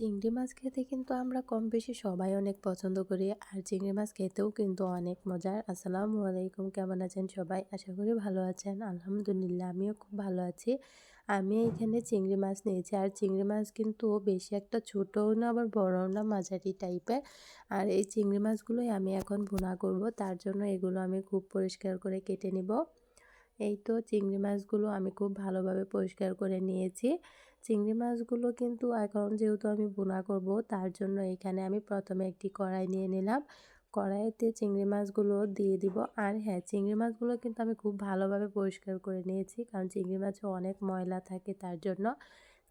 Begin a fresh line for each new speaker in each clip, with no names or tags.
চিংড়ি মাছ খেতে কিন্তু আমরা কম বেশি সবাই অনেক পছন্দ করি। আর চিংড়ি মাছ খেতেও কিন্তু অনেক মজার। আসসালামু আলাইকুম, কেমন আছেন সবাই? আশা করি ভালো আছেন। আলহামদুলিল্লাহ, আমিও খুব ভালো আছি। আমি এখানে চিংড়ি মাছ নিয়েছি। আর চিংড়ি মাছ কিন্তু বেশি একটা ছোটও না, আবার বড়ও না, মাঝারি টাইপের। আর এই চিংড়ি মাছগুলোই আমি এখন ভুনা করব। তার জন্য এগুলো আমি খুব পরিষ্কার করে কেটে নিব। এই তো চিংড়ি মাছগুলো আমি খুব ভালোভাবে পরিষ্কার করে নিয়েছি। চিংড়ি মাছগুলো কিন্তু এখন যেহেতু আমি বোনা করব, তার জন্য এখানে আমি প্রথমে একটি কড়াই নিয়ে নিলাম। কড়াইতে চিংড়ি মাছগুলো দিয়ে দিব। আর হ্যাঁ চিংড়ি মাছগুলো কিন্তু আমি খুব ভালোভাবে পরিষ্কার করে নিয়েছি, কারণ চিংড়ি মাছে অনেক ময়লা থাকে তার জন্য।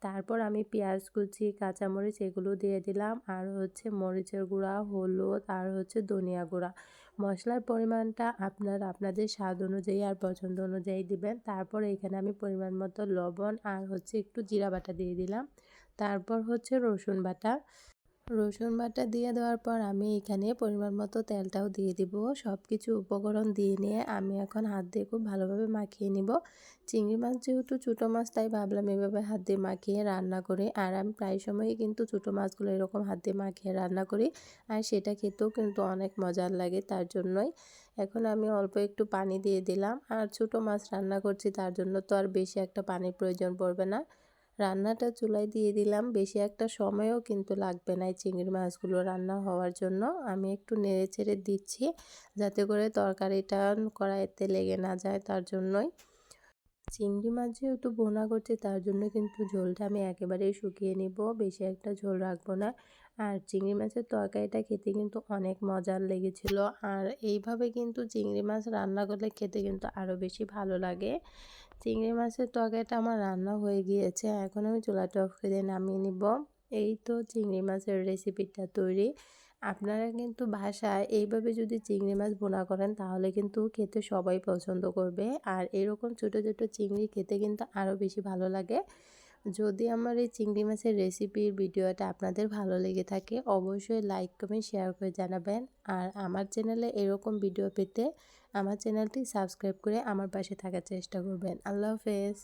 তারপর আমি পেঁয়াজ কুচি, কাঁচামরিচ এগুলো দিয়ে দিলাম। আর হচ্ছে মরিচের গুঁড়া, হলুদ, আর হচ্ছে ধনিয়া গুঁড়া। মশলার পরিমাণটা আপনার আপনাদের স্বাদ অনুযায়ী আর পছন্দ অনুযায়ী দিবেন। তারপর এখানে আমি পরিমাণ মতো লবণ আর হচ্ছে একটু জিরা বাটা দিয়ে দিলাম। তারপর হচ্ছে রসুন বাটা। রসুন বাটা দিয়ে দেওয়ার পর আমি এখানে পরিমাণ মতো তেলটাও দিয়ে দিব। সব কিছু উপকরণ দিয়ে নিয়ে আমি এখন হাত দিয়ে খুব ভালোভাবে মাখিয়ে নিব। চিংড়ি মাছ যেহেতু ছোটো মাছ, তাই ভাবলাম এভাবে হাত দিয়ে মাখিয়ে রান্না করে। আর আমি প্রায় সময়ই কিন্তু ছোটো মাছগুলো এরকম হাত দিয়ে মাখিয়ে রান্না করি। আর সেটা খেতেও কিন্তু অনেক মজার লাগে তার জন্যই। এখন আমি অল্প একটু পানি দিয়ে দিলাম। আর ছোটো মাছ রান্না করছি তার জন্য তো আর বেশি একটা পানির প্রয়োজন পড়বে না। রান্নাটা চুলায় দিয়ে দিলাম। বেশি একটা সময়ও কিন্তু লাগবে না এই চিংড়ি মাছগুলো রান্না হওয়ার জন্য। আমি একটু নেড়ে চেড়ে দিচ্ছি যাতে করে তরকারিটা কড়াইতে লেগে না যায় তার জন্যই। চিংড়ি মাছ যেহেতু বোনা করছি, তার জন্য কিন্তু ঝোলটা আমি একেবারেই শুকিয়ে নিব। বেশি একটা ঝোল রাখব না। আর চিংড়ি মাছের তরকারিটা খেতে কিন্তু অনেক মজার লেগেছিল। আর এইভাবে কিন্তু চিংড়ি মাছ রান্না করলে খেতে কিন্তু আরও বেশি ভালো লাগে। চিংড়ি মাছের তরকারিটা আমার রান্না হয়ে গিয়েছে। এখন আমি চুলাটা অফ করে নামিয়ে নিব। এই তো চিংড়ি মাছের রেসিপিটা তৈরি। আপনারা কিন্তু বাসায় এইভাবে যদি চিংড়ি মাছ বোনা করেন, তাহলে কিন্তু খেতে সবাই পছন্দ করবে। আর এরকম ছোট ছোট চিংড়ি খেতে কিন্তু আরও বেশি ভালো লাগে। যদি আমার এই চিংড়ি মাছের রেসিপির ভিডিওটা আপনাদের ভালো লেগে থাকে, অবশ্যই লাইক, কমেন্ট, শেয়ার করে জানাবেন। আর আমার চ্যানেলে এরকম ভিডিও পেতে আমার চ্যানেলটি সাবস্ক্রাইব করে আমার পাশে থাকার চেষ্টা করবেন। আল্লাহ হাফেজ।